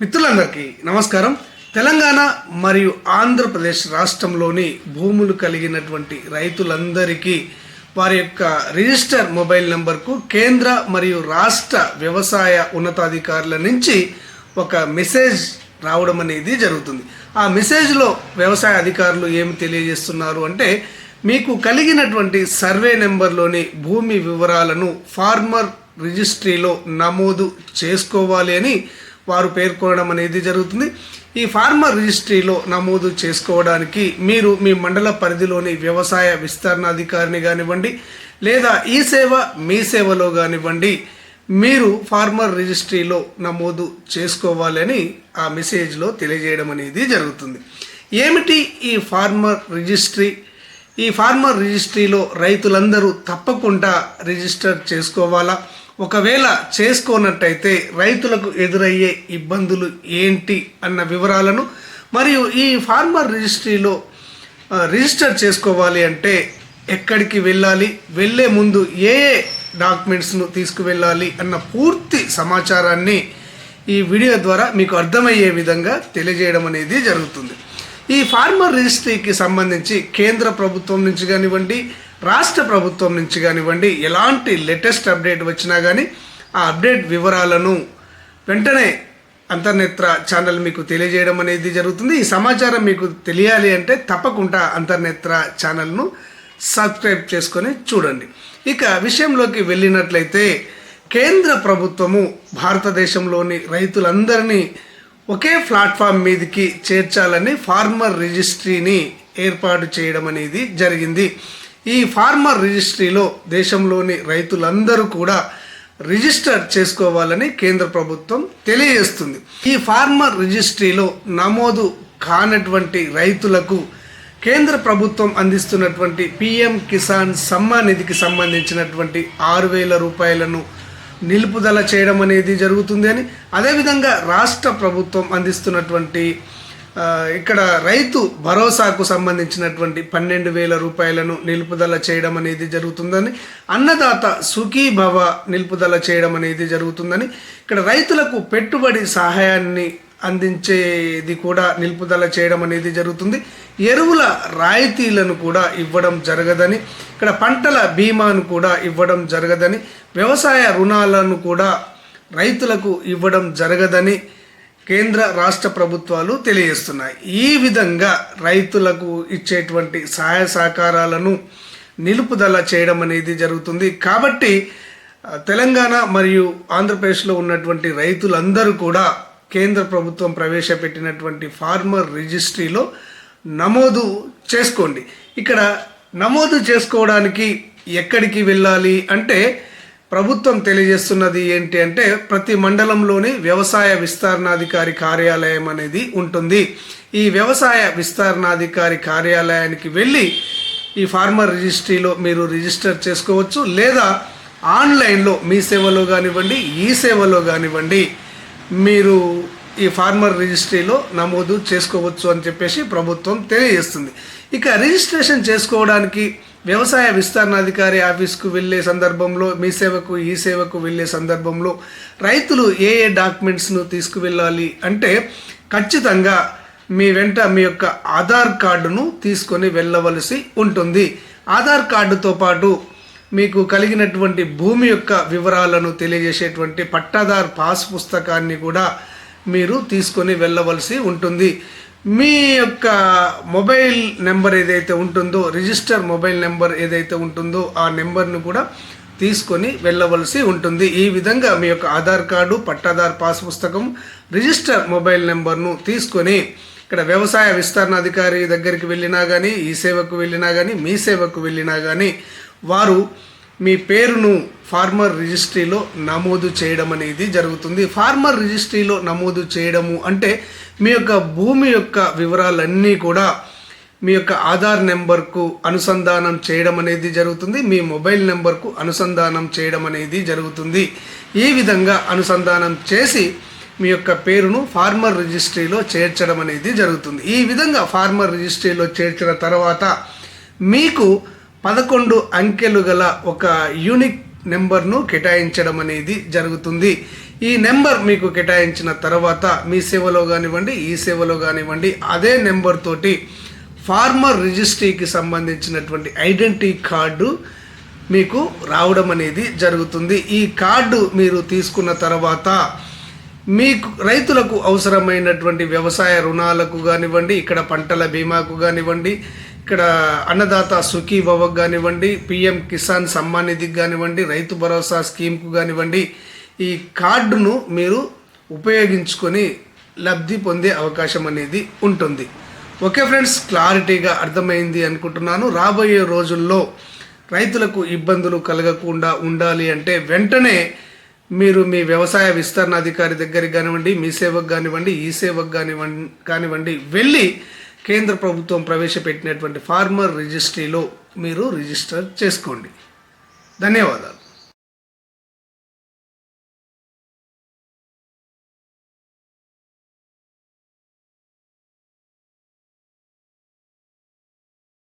మిత్రులందరికీ నమస్కారం. తెలంగాణ మరియు ఆంధ్రప్రదేశ్ రాష్ట్రంలోని భూములు కలిగినటువంటి రైతులందరికీ వారి యొక్క రిజిస్టర్ మొబైల్ నెంబర్కు కేంద్ర మరియు రాష్ట్ర వ్యవసాయ ఉన్నతాధికారుల నుంచి ఒక మెసేజ్ రావడం అనేది జరుగుతుంది. ఆ మెసేజ్లో వ్యవసాయ అధికారులు ఏమి తెలియజేస్తున్నారు అంటే మీకు కలిగినటువంటి సర్వే నెంబర్లోని భూమి వివరాలను ఫార్మర్ రిజిస్ట్రీలో నమోదు చేసుకోవాలి అని వారు పేర్కొనడం అనేది జరుగుతుంది. ఈ ఫార్మర్ రిజిస్ట్రీలో నమోదు చేసుకోవడానికి మీరు మీ మండల పరిధిలోని వ్యవసాయ విస్తరణాధికారిని కానివ్వండి లేదా ఈ సేవ మీ సేవలో కానివ్వండి మీరు ఫార్మర్ రిజిస్ట్రీలో నమోదు చేసుకోవాలని ఆ మెసేజ్లో తెలియజేయడం అనేది జరుగుతుంది. ఏమిటి ఈ ఫార్మర్ రిజిస్ట్రీ? ఈ ఫార్మర్ రిజిస్ట్రీలో రైతులందరూ తప్పకుండా రిజిస్టర్ చేసుకోవాలా? ఒకవేళ చేసుకోనట్టయితే రైతులకు ఎదురయ్యే ఇబ్బందులు ఏంటి అన్న వివరాలను మరియు ఈ ఫార్మర్ రిజిస్ట్రీలో రిజిస్టర్ చేసుకోవాలి అంటే ఎక్కడికి వెళ్ళాలి వెళ్ళే ముందు ఏ ఏ డాక్యుమెంట్స్ను తీసుకువెళ్ళాలి అన్న పూర్తి సమాచారాన్ని ఈ వీడియో ద్వారా మీకు అర్థమయ్యే విధంగా తెలియజేయడం అనేది జరుగుతుంది. ఈ ఫార్మర్ రిజిస్ట్రీకి సంబంధించి కేంద్ర ప్రభుత్వం నుంచి కానివ్వండి రాష్ట్ర ప్రభుత్వం నుంచి కానివ్వండి ఎలాంటి లేటెస్ట్ అప్డేట్ వచ్చినా కానీ ఆ అప్డేట్ వివరాలను వెంటనే అంతర్నేత్ర ఛానల్ మీకు తెలియజేయడం అనేది జరుగుతుంది. ఈ సమాచారం మీకు తెలియాలి అంటే తప్పకుండా అంతర్నేత్ర ఛానల్ను సబ్స్క్రైబ్ చేసుకొని చూడండి. ఇక విషయంలోకి వెళ్ళినట్లయితే కేంద్ర ప్రభుత్వము భారతదేశంలోని రైతులందరినీ ఒకే ప్లాట్ఫామ్ మీదకి చేర్చాలని ఫార్మర్ రిజిస్ట్రీని ఏర్పాటు చేయడం అనేది జరిగింది. ఈ ఫార్మర్ రిజిస్ట్రీలో దేశంలోని రైతులందరూ కూడా రిజిస్టర్ చేసుకోవాలని కేంద్ర ప్రభుత్వం తెలియజేస్తుంది. ఈ ఫార్మర్ రిజిస్ట్రీలో నమోదు కానటువంటి రైతులకు కేంద్ర ప్రభుత్వం అందిస్తున్నటువంటి పిఎం కిసాన్ సమ్మాన్ నిధికి సంబంధించినటువంటి ఆరు వేల రూపాయలను నిలుపుదల చేయడం అనేది జరుగుతుంది అని అదేవిధంగా రాష్ట్ర ప్రభుత్వం అందిస్తున్నటువంటి ఇక్కడ రైతు భరోసాకు సంబంధించినటువంటి పన్నెండు వేల రూపాయలను నిలుపుదల చేయడం అనేది జరుగుతుందని అన్నదాత సుఖీ భవ నిలుపుదల చేయడం అనేది జరుగుతుందని ఇక్కడ రైతులకు పెట్టుబడి సహాయాన్ని అందించేది కూడా నిలుపుదల చేయడం అనేది జరుగుతుంది. ఎరువుల రాయితీలను కూడా ఇవ్వడం జరగదని ఇక్కడ పంటల బీమాను కూడా ఇవ్వడం జరగదని వ్యవసాయ రుణాలను కూడా రైతులకు ఇవ్వడం జరగదని కేంద్ర రాష్ట్ర ప్రభుత్వాలు తెలియజేస్తున్నాయి. ఈ విధంగా రైతులకు ఇచ్చేటువంటి సహాయ సహకారాలను నిలుపుదల చేయడం అనేది జరుగుతుంది. కాబట్టి తెలంగాణ మరియు ఆంధ్రప్రదేశ్లో ఉన్నటువంటి రైతులందరూ కూడా కేంద్ర ప్రభుత్వం ప్రవేశపెట్టినటువంటి ఫార్మర్ రిజిస్ట్రీలో నమోదు చేసుకోండి. ఇక్కడ నమోదు చేసుకోవడానికి ఎక్కడికి వెళ్ళాలి అంటే ప్రభుత్వం తెలియజేస్తున్నది ఏంటి అంటే ప్రతి మండలంలోని వ్యవసాయ విస్తరణాధికారి కార్యాలయం అనేది ఉంటుంది. ఈ వ్యవసాయ విస్తరణాధికారి కార్యాలయానికి వెళ్ళి ఈ ఫార్మర్ రిజిస్ట్రీలో మీరు రిజిస్టర్ చేసుకోవచ్చు. లేదా ఆన్లైన్లో మీ సేవలో కానివ్వండి ఈ సేవలో కానివ్వండి మీరు ఈ ఫార్మర్ రిజిస్ట్రీలో నమోదు చేసుకోవచ్చు అని చెప్పేసి ప్రభుత్వం తెలియజేస్తుంది. ఇక రిజిస్ట్రేషన్ చేసుకోవడానికి వ్యవసాయ విస్తరణాధికారి ఆఫీస్కు వెళ్ళే సందర్భంలో మీ సేవకు ఈ సేవకు వెళ్ళే సందర్భంలో రైతులు ఏ ఏ డాక్యుమెంట్స్ను తీసుకువెళ్ళాలి అంటే ఖచ్చితంగా మీ వెంట మీ యొక్క ఆధార్ కార్డును తీసుకొని వెళ్ళవలసి ఉంటుంది. ఆధార్ కార్డుతో పాటు మీకు కలిగినటువంటి భూమి యొక్క వివరాలను తెలియజేసేటువంటి పట్టాదార్ పాస్ పుస్తకాన్ని కూడా మీరు తీసుకొని వెళ్ళవలసి ఉంటుంది. మీ యొక్క మొబైల్ నెంబర్ ఏదైతే ఉంటుందో రిజిస్టర్ మొబైల్ నెంబర్ ఏదైతే ఉంటుందో ఆ నెంబర్ను కూడా తీసుకొని వెళ్ళవలసి ఉంటుంది. ఈ విధంగా మీ యొక్క ఆధార్ కార్డు పట్టాదార్ పాస్ పుస్తకం రిజిస్టర్ మొబైల్ నెంబర్ను తీసుకొని ఇక్కడ వ్యవసాయ విస్తరణ అధికారి దగ్గరికి వెళ్ళినా కానీ ఈ సేవకు వెళ్ళినా కానీ మీ సేవకు వెళ్ళినా కానీ వారు మీ పేరును ఫార్మర్ రిజిస్ట్రీలో నమోదు చేయడం అనేది జరుగుతుంది. ఫార్మర్ రిజిస్ట్రీలో నమోదు చేయడము అంటే మీ యొక్క భూమి యొక్క వివరాలన్నీ కూడా మీ యొక్క ఆధార్ నెంబర్కు అనుసంధానం చేయడం అనేది జరుగుతుంది. మీ మొబైల్ నెంబర్కు అనుసంధానం చేయడం అనేది జరుగుతుంది. ఈ విధంగా అనుసంధానం చేసి మీ యొక్క పేరును ఫార్మర్ రిజిస్ట్రీలో చేర్చడం అనేది జరుగుతుంది. ఈ విధంగా ఫార్మర్ రిజిస్ట్రీలో చేర్చిన తర్వాత మీకు పదకొండు అంకెలు గల ఒక యూనిక్ నెంబర్ను కేటాయించడం అనేది జరుగుతుంది. ఈ నెంబర్ మీకు కేటాయించిన తర్వాత మీ సేవలో కానివ్వండి ఈ సేవలో కానివ్వండి అదే నెంబర్ తోటి ఫార్మర్ రిజిస్ట్రీకి సంబంధించినటువంటి ఐడెంటిటీ కార్డు మీకు రావడం అనేది జరుగుతుంది. ఈ కార్డు మీరు తీసుకున్న తర్వాత మీకు రైతులకు అవసరమైనటువంటి వ్యవసాయ రుణాలకు కానివ్వండి ఇక్కడ పంటల బీమాకు కానివ్వండి ఇక్కడ అన్నదాత సుఖీ భవక్ కానివ్వండి పిఎం కిసాన్ సమ్మాన్ నిధికి కానివ్వండి రైతు భరోసా స్కీమ్కు కానివ్వండి ఈ కార్డును మీరు ఉపయోగించుకొని లబ్ధి పొందే అవకాశం అనేది ఉంటుంది. ఓకే ఫ్రెండ్స్ క్లారిటీగా అర్థమైంది అనుకుంటున్నాను. రాబోయే రోజుల్లో రైతులకు ఇబ్బందులు కలగకుండా ఉండాలి అంటే వెంటనే మీరు మీ వ్యవసాయ విస్తరణ అధికారి దగ్గరికి కానివ్వండి మీ సేవకు కానివ్వండి ఈ సేవకు కానివ్వండి కానివ్వండి వెళ్ళి కేంద్ర ప్రభుత్వం ప్రవేశపెట్టినటువంటి ఫార్మర్ రిజిస్ట్రీలో మీరు రిజిస్టర్ చేసుకోండి. ధన్యవాదాలు.